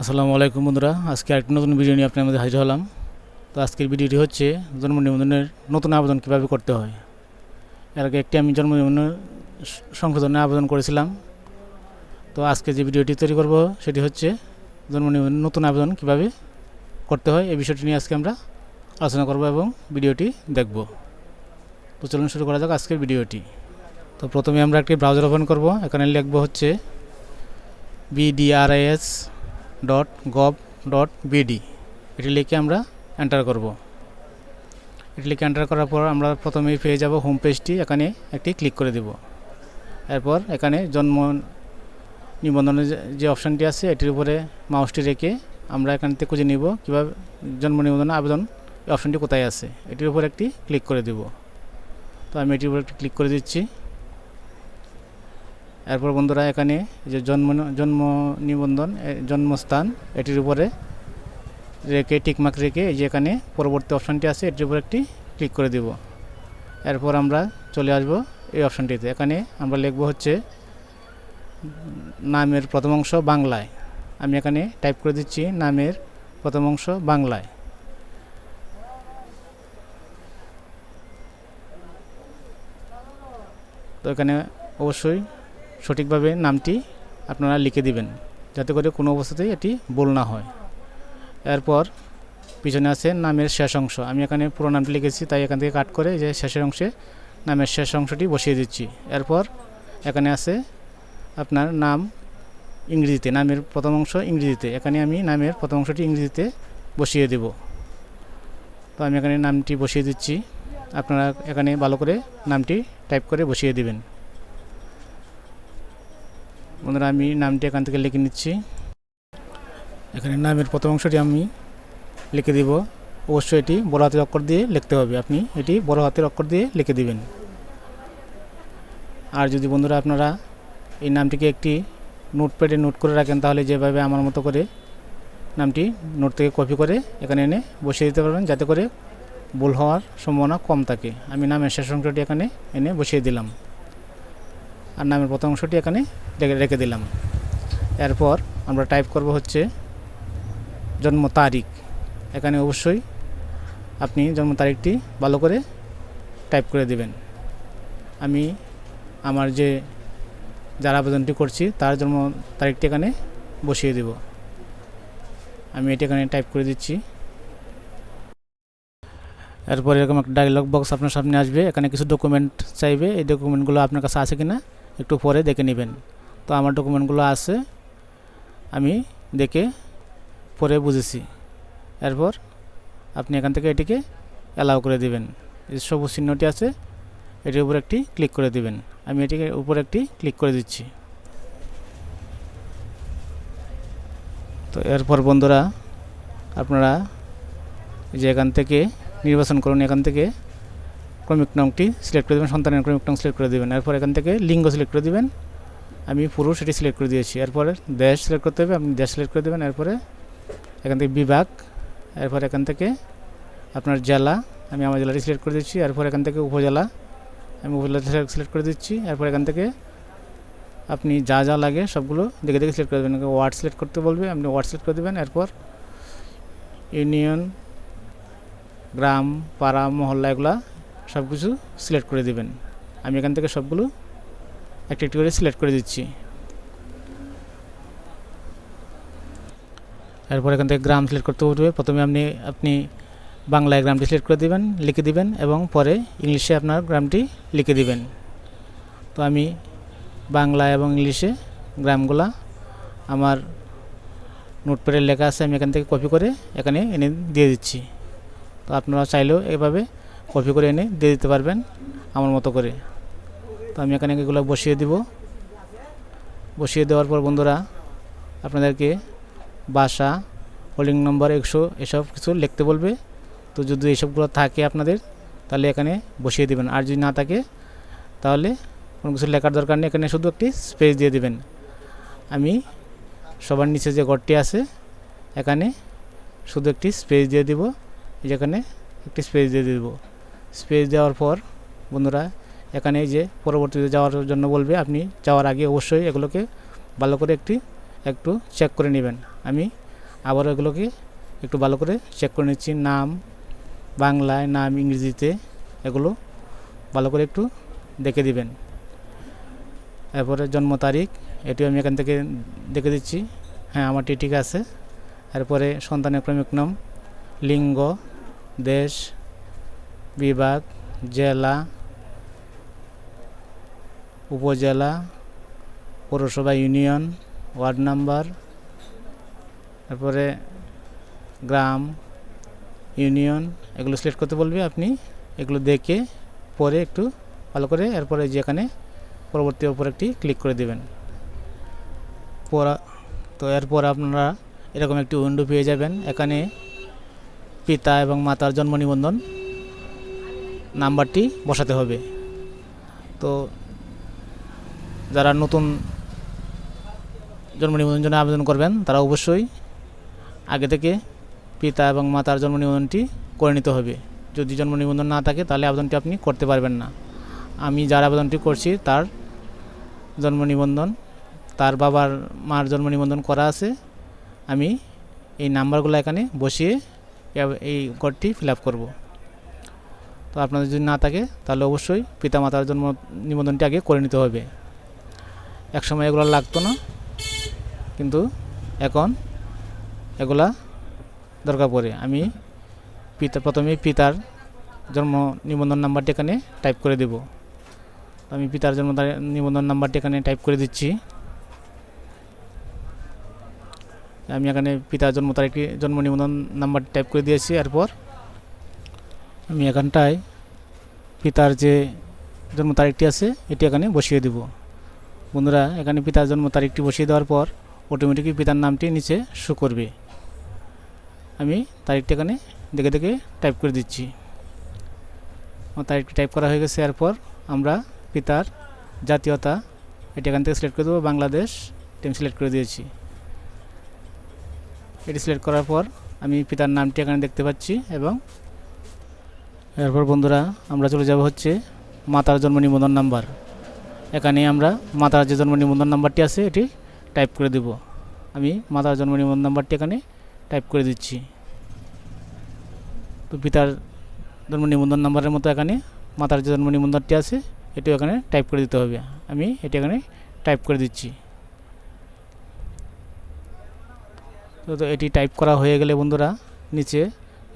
আসসালামু আলাইকুম বন্ধুরা। আজকে আরেকটি নতুন ভিডিও নিয়ে আপনার মধ্যে হাজির হলাম। তো আজকের ভিডিওটি হচ্ছে জন্ম নিবন্ধনের নতুন আবেদন কীভাবে করতে হয়। এর আগে একটি আমি জন্ম নিবন্ধন স- সংশোধনের আবেদন করেছিলাম। তো আজকে যে ভিডিওটি তৈরি করব সেটি হচ্ছে জন্ম নিবন্ধন নতুন আবেদন কীভাবে করতে হয়, এই বিষয়টি নিয়ে আজকে আমরা আলোচনা করব এবং ভিডিওটি দেখব। তো চলুন শুরু করা যাক আজকের ভিডিওটি। তো প্রথমে আমরা একটি ব্রাউজার ওপেন করব। এখানে লিখব হচ্ছে BDRIS dot gov dot BD এটি লিখে আমরা এন্টার করব। এটি লিখে এন্টার করার পর আমরা প্রথমেই পেয়ে যাব হোম পেজটি এখানে একটি ক্লিক করে দেব। এরপর এখানে জন্ম নিবন্ধনের যে- অপশানটি আছে, এটির উপরে মাউসটি রেখে আমরা এখান থেকে খুঁজে নিব কীভাবে জন্ম নিবন্ধনের আবেদন অপশানটি কোথায় আছে। এটির উপর একটি ক্লিক করে দেব। তো আমি এটির উপর একটি ক্লিক করে দিচ্ছি। এরপর বন্ধুরা এখানে যে জন্ম জন্ম নিবন্ধন জন্মস্থান, এটির উপরে রেখে, টিকমার্ক রেখে এই যে এখানে পরবর্তী অপশানটি আছে, এটির উপর একটি ক্লিক করে দেব। এরপর আমরা চলে আসব এই অপশানটিতে। এখানে আমরা লিখব হচ্ছে, নামের প্রথম অংশ বাংলায়। আমি এখানে টাইপ করে দিচ্ছি, নামের প্রথম অংশ বাংলায়। তো এখানে অবশ্যই সঠিকভাবে নামটি আপনারা লিখে দিবেন, যাতে করে কোনো অবস্থাতেই এটি ভুল না হয়। এরপর পিছনে আছে নামের শেষ অংশ। আমি এখানে পুরো নামটি লিখেছি, তাই এখান থেকে কাট করে যে শেষের অংশে নামের শেষ অংশটি বসিয়ে দিচ্ছি। এরপর এখানে আছে আপনার নাম ইংরেজিতে, নামের প্রথম অংশ ইংরেজিতে। এখানে আমি নামের প্রথম অংশটি ইংরেজিতে বসিয়ে দেব। তো আমি এখানে নামটি বসিয়ে দিচ্ছি। আপনারা এখানে ভালো করে নামটি টাইপ করে বসিয়ে দিবেন। বন্ধুরা, আমি নামটি এখান থেকে লিখে নিচ্ছি। এখানে নামের প্রথম অংশটি আমি লিখে দিব। অবশ্যই এটি বড় হাতের অক্ষর দিয়ে লিখতে হবে। আপনি এটি বড় হাতের অক্ষর দিয়ে লিখে দিবেন। আর যদি বন্ধুরা আপনারা এই নামটিকে একটি নোটপ্যাডে নোট করে রাখেন, তাহলে যেভাবে আমার মতো করে নামটি নোট থেকে কপি করে এখানে এনে বসিয়ে দিতে পারবেন, যাতে করে ভুল হওয়ার সম্ভাবনা কম থাকে। আমি নামের শেষ অংশটি এখানে এনে বসিয়ে দিলাম। আর নামের প্রথম অংশটি এখানে রেখে দিলাম। এরপর আমরা টাইপ করব হচ্ছে জন্ম তারিখ। এখানে অবশ্যই আপনি জন্ম তারিখটি ভালো করে টাইপ করে দিবেন। আমি আমার যে যার আবেদনটি করছি, তার জন্ম তারিখটি এখানে বসিয়ে দেব। আমি এটি এখানে টাইপ করে দিচ্ছি। এরপর এরকম একটা ডায়লগ বক্স আপনার সামনে আসবে। এখানে কিছু ডকুমেন্ট চাইবে। এই ডকুমেন্টগুলো আপনার কাছে আছে কিনা? একটু পরে দেখে নেবেন। তো আমার ডকুমেন্টগুলো আছে, আমি দেখে পরে বুঝেছি। এরপর আপনি এখান থেকে এটিকে অ্যালাউ করে দিবেন। এই সবুজ চিহ্নটি আছে, এটির উপর একটি ক্লিক করে দিবেন। আমি এটিকে উপর একটি ক্লিক করে দিচ্ছি। তো এরপর বন্ধুরা, আপনারা যে এখান থেকে নির্বাচন করুন, এখান থেকে ক্রমিক নংটি সিলেক্ট করে দেবেন, সন্তানের ক্রমিক নং সিলেক্ট করে দেবেন। এরপর এখান থেকে লিঙ্গ সিলেক্ট করে দেবেন। আমি পুরুষ, এটি সিলেক্ট করে দিয়েছি। এরপরে দেশ সিলেক্ট করতে হবে, আপনি দেশ সিলেক্ট করে দেবেন। এরপরে এখান থেকে বিভাগ, এরপর এখান থেকে আপনার জেলা, আমি আমার জেলাটি সিলেক্ট করে দিচ্ছি। এরপর এখান থেকে উপজেলা, আমি উপজেলা সিলেক্ট করে দিচ্ছি। এরপর এখান থেকে আপনি যা যা লাগে সবগুলো দেখে দেখে সিলেক্ট করে দেবেন। ওয়ার্ড সিলেক্ট করতে বলবে, আপনি ওয়ার্ড সিলেক্ট করে দেবেন। এরপর ইউনিয়ন গ্রাম, পাড়া, মহল্লা, এগুলা সব কিছু সিলেক্ট করে দেবেন। আমি এখান থেকে সবগুলো একটি একটি করে সিলেক্ট করে দিচ্ছি। এরপর এখান থেকে গ্রাম সিলেক্ট করতে উঠবে। প্রথমে আপনি আপনি বাংলায় গ্রামটি সিলেক্ট করে দিবেন, লিখে দিবেন এবং পরে ইংলিশে আপনার গ্রামটি লিখে দিবেন। তো আমি বাংলা এবং ইংলিশে গ্রামগুলা আমার নোটপ্যাডে লেখা আছে, আমি এখান থেকে কপি করে এখানে এনে দিয়ে দিচ্ছি। তো আপনারা চাইলেও এভাবে কপি করে এনে দিয়ে দিতে পারবেন আমার মতো করে। তো আমি এখানে এগুলো বসিয়ে দিব। বসিয়ে দেওয়ার পর বন্ধুরা, আপনাদেরকে বাসা হোল্ডিং নম্বর একশো এসব কিছু লিখতে বলবে। তো যদি এইসবগুলো থাকে আপনাদের, তাহলে এখানে বসিয়ে দিবেন। আর যদি না থাকে, তাহলে কোনো কিছু লেখার দরকার নেই। এখানে শুধু একটি স্পেস দিয়ে দিবেন। আমি সবার নিচে যে ঘরটি আছে, এখানে শুধু একটি স্পেস দিয়ে দিব। যেখানে একটি স্পেস দিয়ে দিব। স্পেস দেওয়ার পর, বন্ধুরা, এখানে যে পরবর্তীতে যাওয়ার জন্য বলবে, আপনি যাওয়ার আগে অবশ্যই এগুলোকে ভালো করে একটি, একটু চেক করে নেবেন। আমি আবার এগুলোকে একটু ভালো করে চেক করে নিচ্ছি। নাম, বাংলায় নাম ইংরেজিতে এগুলো ভালো করে একটু দেখে দিবেন। এরপরে জন্ম তারিখ, এটিও আমি এখান থেকে দেখে দিচ্ছি। হ্যাঁ আমারটি ঠিক আছে। এরপরে সন্তানের ক্রমিক নাম, লিঙ্গ, দেশ বিভাগ, জেলা, উপজেলা, পৌরসভা ইউনিয়ন, ওয়ার্ড নাম্বার, তারপরে গ্রাম, ইউনিয়ন, এগুলো সিলেক্ট করতে বলবে আপনি। এগুলো দেখে পরে একটু ভালো করে, এরপরে যেখানে পরবর্তী ওপর একটি ক্লিক করে দেবেন। পরা তো এরপর আপনারা এরকম একটি উইন্ডো পেয়ে যাবেন। এখানে পিতা এবং মাতার জন্ম নিবন্ধন। নাম্বারটি বসাতে হবে। তো যারা নতুন জন্ম নিবন্ধন জন্য আবেদন করবেন, তারা অবশ্যই আগে থেকে পিতা এবং মাতার জন্ম নিবন্ধনটি করে নিতে হবে। যদি জন্ম নিবন্ধন না থাকে, তাহলে আবেদনটি আপনি করতে পারবেন না। আমি যার আবেদনটি করছি, তার জন্ম নিবন্ধন, তার বাবার মার জন্ম নিবন্ধন করা আছে। আমি এই নাম্বারগুলো এখানে বসিয়ে এই কোডটি ফিল আপ করব। তো আপনাদের যদি না থাকে, তাহলে অবশ্যই পিতা মাতার জন্ম নিবন্ধনটি আগে করে নিতে হবে। একসময় এগুলো লাগতো না, কিন্তু এখন এগুলা দরকার পড়ে। আমি পিতা, প্রথমে পিতার জন্ম নিবন্ধন নাম্বারটি এখানে টাইপ করে দেব। আমি পিতার জন্ম নিবন্ধন নাম্বারটি এখানে টাইপ করে দিচ্ছি। আমি এখানে পিতার জন্ম তারিখটি, জন্ম নিবন্ধন নাম্বারটি টাইপ করে দিয়েছি, এরপর আমি এখানটায় পিতার যে জন্ম তারিখটি আছে, এটি এখানে বসিয়ে দেব। বন্ধুরা, এখানে পিতার জন্ম তারিখটি বসিয়ে দেওয়ার পর অটোমেটিকই পিতার নামটি নিচে শো করবে। আমি তারিখটি এখানে দেখে দেখে টাইপ করে দিচ্ছি। আমার তারিখটি টাইপ করা হয়ে গেছে, এরপর আমরা পিতার জাতীয়তা, এটি এখান থেকে সিলেক্ট করে দেবো, বাংলাদেশ, এটি আমি সিলেক্ট করে দিয়েছি। এটি সিলেক্ট করার পর আমি পিতার নামটি এখানে দেখতে পাচ্ছি এবং এরপর বন্ধুরা, আমরা চলে যাব হচ্ছে মাতার জন্ম নিবন্ধন নাম্বার। এখানে আমরা মাতার যে জন্ম নিবন্ধন নাম্বারটি আছে, এটি টাইপ করে দেব। আমি মাতার জন্ম নিবন্ধন নাম্বারটি এখানে টাইপ করে দিচ্ছি। তো পিতার জন্ম নিবন্ধন নাম্বারের মতো এখানে মাতার যে জন্ম নিবন্ধনটি আছে, এটিও এখানে টাইপ করে দিতে হবে। আমি এটি এখানে টাইপ করে দিচ্ছি। তো এটি টাইপ করা হয়ে গেলে বন্ধুরা, নিচে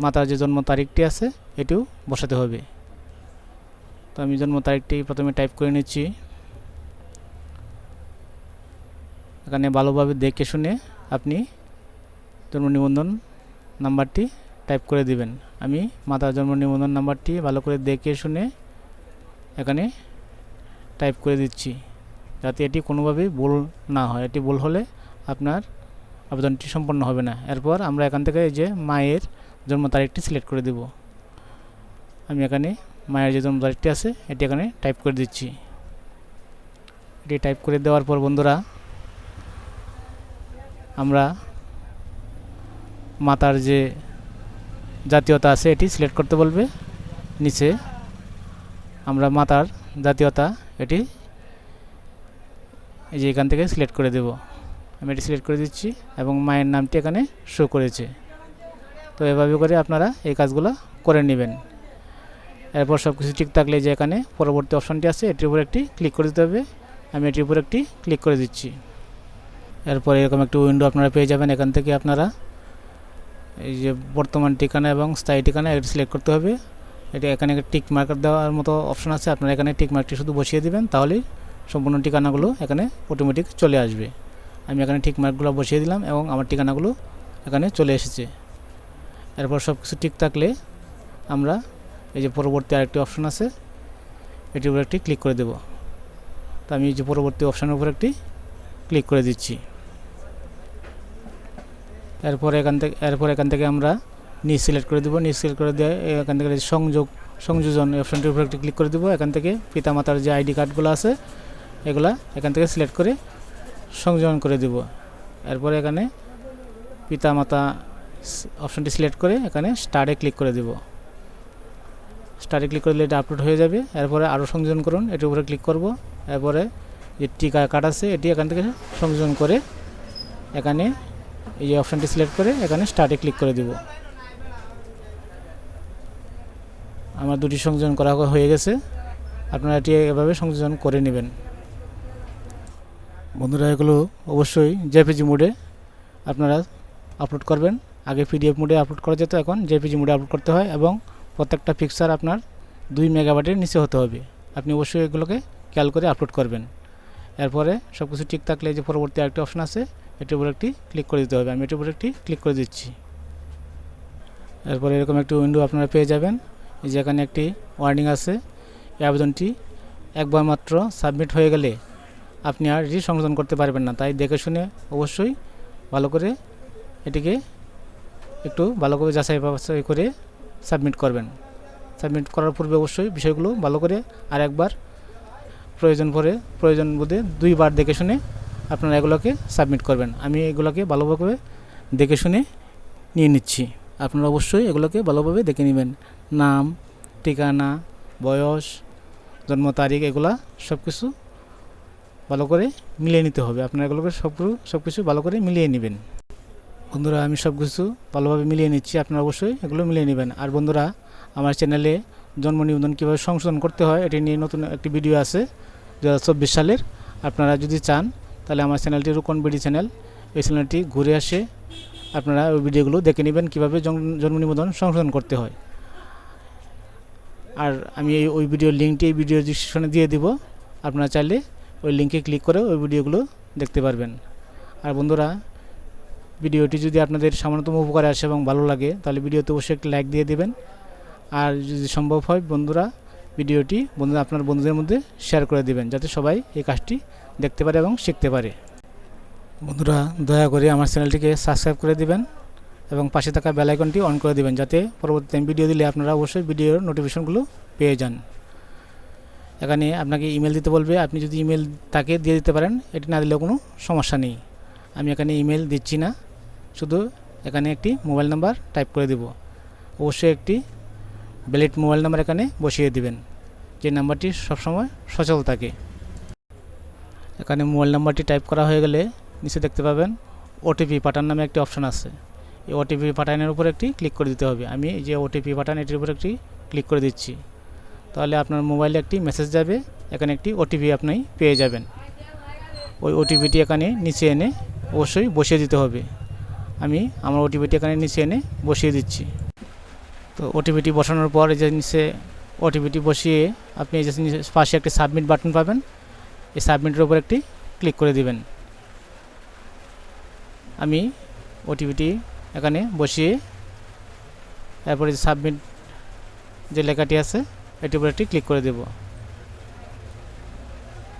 মাতার যে জন্ম তারিখটি আছে, এটিও বসাতে হবে। তো আমি জন্ম তারিখটি প্রথমে টাইপ করে নিচ্ছি। এখানে ভালোভাবে দেখে শুনে আপনি জন্ম নিবন্ধন নাম্বারটি টাইপ করে দিবেন। আমি মাতার জন্ম নিবন্ধন নাম্বারটি ভালো করে দেখে শুনে এখানে টাইপ করে দিচ্ছি, যাতে এটি কোনোভাবেই ভুল না হয়। এটি ভুল হলে আপনার আবেদনটি সম্পন্ন হবে না। এরপর আমরা এখান থেকে এই যে মায়ের জন্ম তারিখটি সিলেক্ট করে দেব। আমি এখানে মায়ের যে জন্ম তারিখটি আছে, এটি এখানে টাইপ করে দিচ্ছি। এটি টাইপ করে দেওয়ার পর বন্ধুরা, আমরা মাতার যে জাতীয়তা আছে, এটি সিলেক্ট করতে বলবে। নিচে আমরা মাতার জাতীয়তা, এটি এই যে এখান থেকে সিলেক্ট করে দেব। আমি এটি সিলেক্ট করে দিচ্ছি এবং মায়ের নামটি এখানে শো করেছে। তো এভাবে করে আপনারা এই কাজগুলো করে নেবেন। এরপর সব কিছু ঠিক থাকলে যে এখানে পরবর্তী অপশানটি আছে, এটির উপর একটি ক্লিক করে দিতে হবে। আমি এটির উপর একটি ক্লিক করে দিচ্ছি। এরপর এরকম একটি উইন্ডো আপনারা পেয়ে যাবেন। এখান থেকে আপনারা এই যে বর্তমান ঠিকানা এবং স্থায়ী ঠিকানা, এটি সিলেক্ট করতে হবে। এটা এখানে একটা টিক মার্কার দেওয়ার মতো অপশন আছে। আপনারা এখানে টিক মার্কটি শুধু বসিয়ে দিবেন তাহলেই সম্পূর্ণ ঠিকানাগুলো এখানে অটোমেটিক চলে আসবে। আমি এখানে ঠিক মার্কগুলো বসিয়ে দিলাম এবং আমার ঠিকানাগুলো এখানে চলে এসেছে। এরপর সব কিছু ঠিক থাকলে আমরা এই যে পরবর্তী আরেকটি অপশন আছে, এটির উপর একটি ক্লিক করে দেব। তো আমি এই যে পরবর্তী অপশানের উপর একটি ক্লিক করে দিচ্ছি। এরপর এখান থেকে, এরপর এখান থেকে আমরা নিচ সিলেক্ট করে দেবো। নিচ সিলেক্ট করে দিয়ে এখান থেকে সংযোগ, সংযোজন অপশানটির উপর একটি ক্লিক করে দেবো। এখান থেকে পিতামাতার যে আইডি কার্ডগুলো আছে, এগুলা এখান থেকে সিলেক্ট করে সংযোজন করে দেব। এরপরে এখানে পিতামাতা অপশানটি সিলেক্ট করে এখানে স্টারে ক্লিক করে দেব। স্টারে ক্লিক করলে এটা আপলোড হয়ে যাবে। এরপরে আরও সংযোজন করুন, এটির উপরে ক্লিক করব। এরপরে যে টিকা কার্ড আছে, এটি এখান থেকে সংযোজন করে এখানে এই অপশানটি সিলেক্ট করে এখানে স্টার্টে ক্লিক করে দিব। আমার দুটি সংযোজন করা হয়ে গেছে। আপনারা এটি এভাবে সংযোজন করে নেবেন। বন্ধুরা, এগুলো অবশ্যই জেপিজি মোডে আপনারা আপলোড করবেন। আগে পিডিএফ মোডে আপলোড করা যেত, এখন জেপিজি মোডে আপলোড করতে হয় এবং প্রত্যেকটা পিকচার আপনার দুই মেগাবাইটের নিচে হতে হবে। আপনি অবশ্যই এগুলোকে খেয়াল করে আপলোড করবেন। এরপরে সব কিছু ঠিক থাকলে যে পরবর্তী আরেকটি অপশন আছে, এটির উপর একটি ক্লিক করে দিতে হবে। আমি এটির উপর একটি ক্লিক করে দিচ্ছি। এরপরে এরকম একটি উইন্ডো আপনারা পেয়ে যাবেন। এই যে এখানে একটি ওয়ার্নিং আছে। এই আবেদনটি একবার মাত্র সাবমিট হয়ে গেলে আপনি আর এটি সংশোধন করতে পারবেন না। তাই দেখে শুনে অবশ্যই ভালো করে এটিকে একটু ভালো করে যাচাই বাছাই করে সাবমিট করবেন। সাবমিট করার পূর্বে অবশ্যই বিষয়গুলো ভালো করে আর একবার প্রয়োজন পড়ে, প্রয়োজন বোধে দুইবার দেখে শুনে আপনারা এগুলোকে সাবমিট করবেন। আমি এগুলোকে ভালোভাবে দেখে শুনে নিয়ে নিচ্ছি। আপনারা অবশ্যই এগুলোকে ভালোভাবে দেখে নেবেন। নাম, ঠিকানা, বয়স, জন্ম তারিখ, এগুলা সব কিছু ভালো করে মিলিয়ে নিতে হবে। আপনারা এগুলোকে সব সব কিছু ভালো করে মিলিয়ে নেবেন। বন্ধুরা, আমি সব কিছু ভালোভাবে মিলিয়ে নিচ্ছি। আপনারা অবশ্যই এগুলো মিলিয়ে নেবেন। আর বন্ধুরা, আমার চ্যানেলে জন্ম নিবন্ধন কীভাবে সংশোধন করতে হয়, এটি নিয়ে নতুন একটি ভিডিও আছে দু হাজার চব্বিশ সালের। আপনারা যদি চান, তাহলে আমার চ্যানেলটি রুকন বিডি চ্যানেল, এই চ্যানেলটি ঘুরে আসে। আপনারা ওই ভিডিওগুলো দেখে নেবেন, কীভাবে জন্ম নিবন্ধন সংশোধন করতে হয়। আর আমি এই, ওই ভিডিওর লিঙ্কটি এই ভিডিও ডিসক্রিপশনে দিয়ে দিব। আপনারা চাইলে ওই লিঙ্কে ক্লিক করে ওই ভিডিওগুলো দেখতে পারবেন। আর বন্ধুরা ভিডিওটি যদি আপনাদের সামান্যতম উপকারে আসে এবং ভালো লাগে, তাহলে ভিডিওতে অবশ্যই একটি লাইক দিয়ে দেবেন। আর যদি সম্ভব হয়, বন্ধুরা, ভিডিওটি বন্ধুরা আপনার বন্ধুদের মধ্যে শেয়ার করে দেবেন, যাতে সবাই এই কাজটি দেখতে পারে এবং শিখতে পারে। বন্ধুরা, দয়া করে আমার চ্যানেলটিকে সাবস্ক্রাইব করে দিবেন এবং পাশে থাকা বেল আইকনটি অন করে দিবেন, যাতে পরবর্তীতে ভিডিও দিলে আপনারা অবশ্যই ভিডিওর নোটিফিকেশনগুলো পেয়ে যান। এখানে আপনাকে ইমেল দিতে বলবে, আপনি যদি ইমেল তাকে দিয়ে দিতে পারেন, এটি না দিলেও কোনো সমস্যা নেই। আমি এখানে ইমেল দিচ্ছি না। শুধু এখানে একটি মোবাইল নাম্বার টাইপ করে দেব। অবশ্যই একটি ভ্যালিড মোবাইল নাম্বার এখানে বসিয়ে দিবেন, যে নাম্বারটি সবসময় সচল থাকে। এখানে মোবাইল নাম্বারটি টাইপ করা হয়ে গেলে নিচে দেখতে পাবেন ওটিপি পাঠান নামে একটি অপশান আছে। এই ওটিপি পাঠানোর উপর একটি ক্লিক করে দিতে হবে। আমি যে ওটিপি পাঠান, এটির উপর একটি ক্লিক করে দিচ্ছি। তাহলে আপনার মোবাইলে একটি মেসেজ যাবে, এখানে একটি ওটিপি আপনি পেয়ে যাবেন। ওই ওটিপিটি এখানে নিচে এনে অবশ্যই বসিয়ে দিতে হবে। আমি আমার ওটিপিটি এখানে নিচে এনে বসিয়ে দিচ্ছি। তো ওটিপিটি বসানোর পর এই যে নিচে ওটিপিটি বসিয়ে আপনি এই যে পাশে একটি সাবমিট বাটন পাবেন। এই সাবমিটের উপর একটি ক্লিক করে দিবেন। আমি ওটিপিটি এখানে বসিয়ে তারপরে যে সাবমিট যে লেখাটি আছে, এটির উপর একটি ক্লিক করে দেব।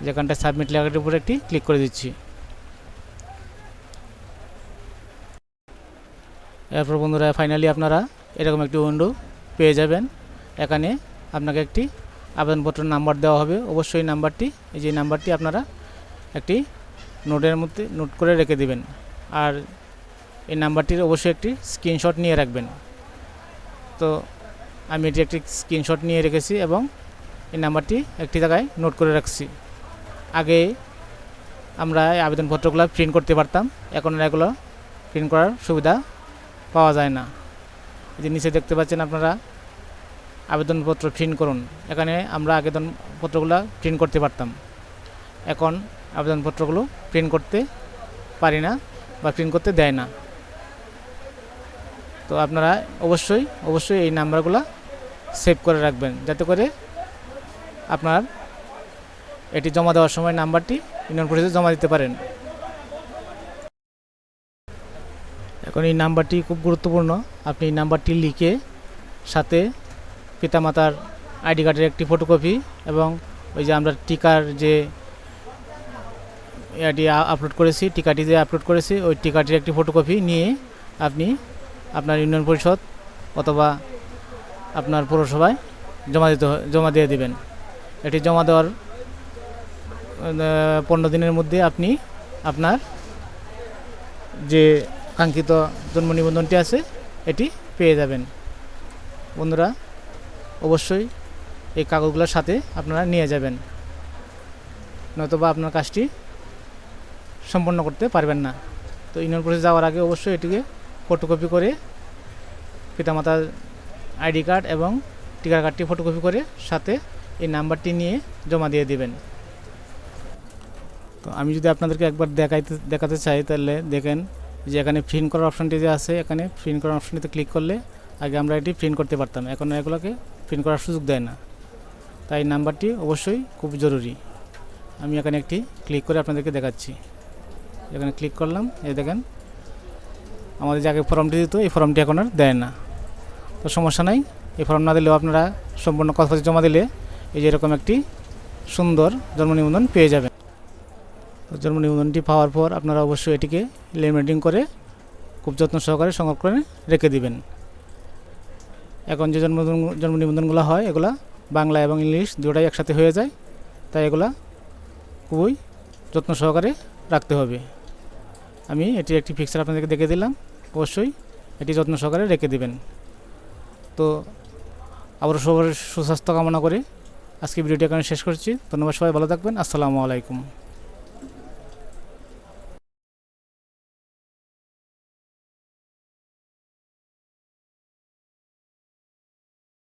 যেখানটা সাবমিট লেখাটির উপর একটি ক্লিক করে দিচ্ছি। এরপর বন্ধুরা ফাইনালি আপনারা এরকম একটি উইন্ডো পেয়ে যাবেন। এখানে আপনাকে একটি আবেদনপত্র নাম্বার দেওয়া হবে। অবশ্যই নাম্বারটি, এই যে নাম্বারটি আপনারা একটি নোটের মধ্যে, নোট করে রেখে দিবেন। আর এই নাম্বারটির অবশ্যই একটি স্ক্রিনশট নিয়ে রাখবেন। তো আমি এটি একটি স্ক্রিনশট নিয়ে রেখেছি এবং এই নাম্বারটি একটি জায়গায় নোট করে রাখছি। আগে আমরা আবেদনপত্রগুলো প্রিন্ট করতে পারতাম। এখন এগুলো প্রিন্ট করার সুবিধা পাওয়া যায় না। এই যে নিচে দেখতে পাচ্ছেন আপনারা, আবেদনপত্র প্রিন্ট করুন। এখানে আমরা আবেদনপত্রগুলো প্রিন্ট করতে পারতাম। এখন আবেদনপত্রগুলো প্রিন্ট করতে পারি না বা প্রিন্ট করতে দেয় না। তো আপনারা অবশ্যই অবশ্যই এই নাম্বারগুলো সেভ করে রাখবেন। যাতে করে আপনার এটি জমা দেওয়ার সময় নাম্বারটি ইউনিয়ন পরিষদে জমা দিতে পারেন। এখন এই নাম্বারটি খুব গুরুত্বপূর্ণ। আপনি এই নাম্বারটি লিখে সাথে পিতামাতার আইডি কার্ডের একটি ফটোকপি এবং ওই যে আমরা টিকার যে এটি আপলোড করেছি, টিকাটি যে আপলোড করেছি, ওই টিকাটির একটি ফটোকপি নিয়ে আপনি আপনার ইউনিয়ন পরিষদ অথবা আপনার পৌরসভায় জমা দিতে জমা দিয়ে দেবেন। এটি জমা দেওয়ার পনেরো দিনের মধ্যে আপনি আপনার যে কাঙ্ক্ষিত জন্ম নিবন্ধনটি আছে, এটি পেয়ে যাবেন। বন্ধুরা, অবশ্যই এই কাগজগুলোর সাথে আপনারা নিয়ে যাবেন। নয়তোবা আপনার কাজটি সম্পন্ন করতে পারবেন না। তো ইউনিয়ন পরিষদ যাওয়ার আগে অবশ্যই এটিকে ফটোকপি করে পিতামাতার আইডি কার্ড এবং টিকার কার্ডটি ফটোকপি করে সাথে এই নাম্বারটি নিয়ে জমা দিয়ে দিবেন। তো আমি যদি আপনাদেরকে একবার দেখাইতে দেখাতে চাই, তাহলে দেখেন যে এখানে প্রিন্ট করার অপশনটি যে আছে, এখানে প্রিন্ট করার অপশনটিতে ক্লিক করলে আগে আমরা এটি প্রিন্ট করতে পারতাম। এখন এগুলোকে প্রিন্ট করার সুযোগ দেয় না। তাই নাম্বারটি অবশ্যই খুব জরুরি। আমি এখানে একটি ক্লিক করে আপনাদেরকে দেখাচ্ছি। এখানে ক্লিক করলাম, এই দেখেন। আমাদের যে আগে ফর্মটি দিত, এই ফর্মটি এখন আর দেয় না। তো সমস্যা নাই, এই ফর্ম না দিলেও আপনারা সম্পূর্ণ কাগজপত্র জমা দিলে এই যে এরকম একটি সুন্দর জন্ম নিবন্ধন পেয়ে যাবেন। জন্ম নিবন্ধনটি পাওয়ার পর আপনারা অবশ্যই এটিকে লেমিনেটিং করে খুব যত্ন সহকারে সংরক্ষণে রেখে দিবেন। এখন যে জন্ম জন্ম নিবন্ধনগুলো হয়, এগুলা বাংলা এবং ইংলিশ দুটাই একসাথে হয়ে যায়, তাই এগুলা খুবই যত্ন সহকারে রাখতে হবে। আমি এটি একটি পিকচার আপনাদেরকে দেখে দিলাম, অবশ্যই এটি যত্ন সহকারে রেখে দিবেন। তো আবার সবার সুস্বাস্থ্য কামনা করে আজকে ভিডিওটি এখানে শেষ করছি। ধন্যবাদ সবাই, ভালো থাকবেন। আসসালামু আলাইকুম।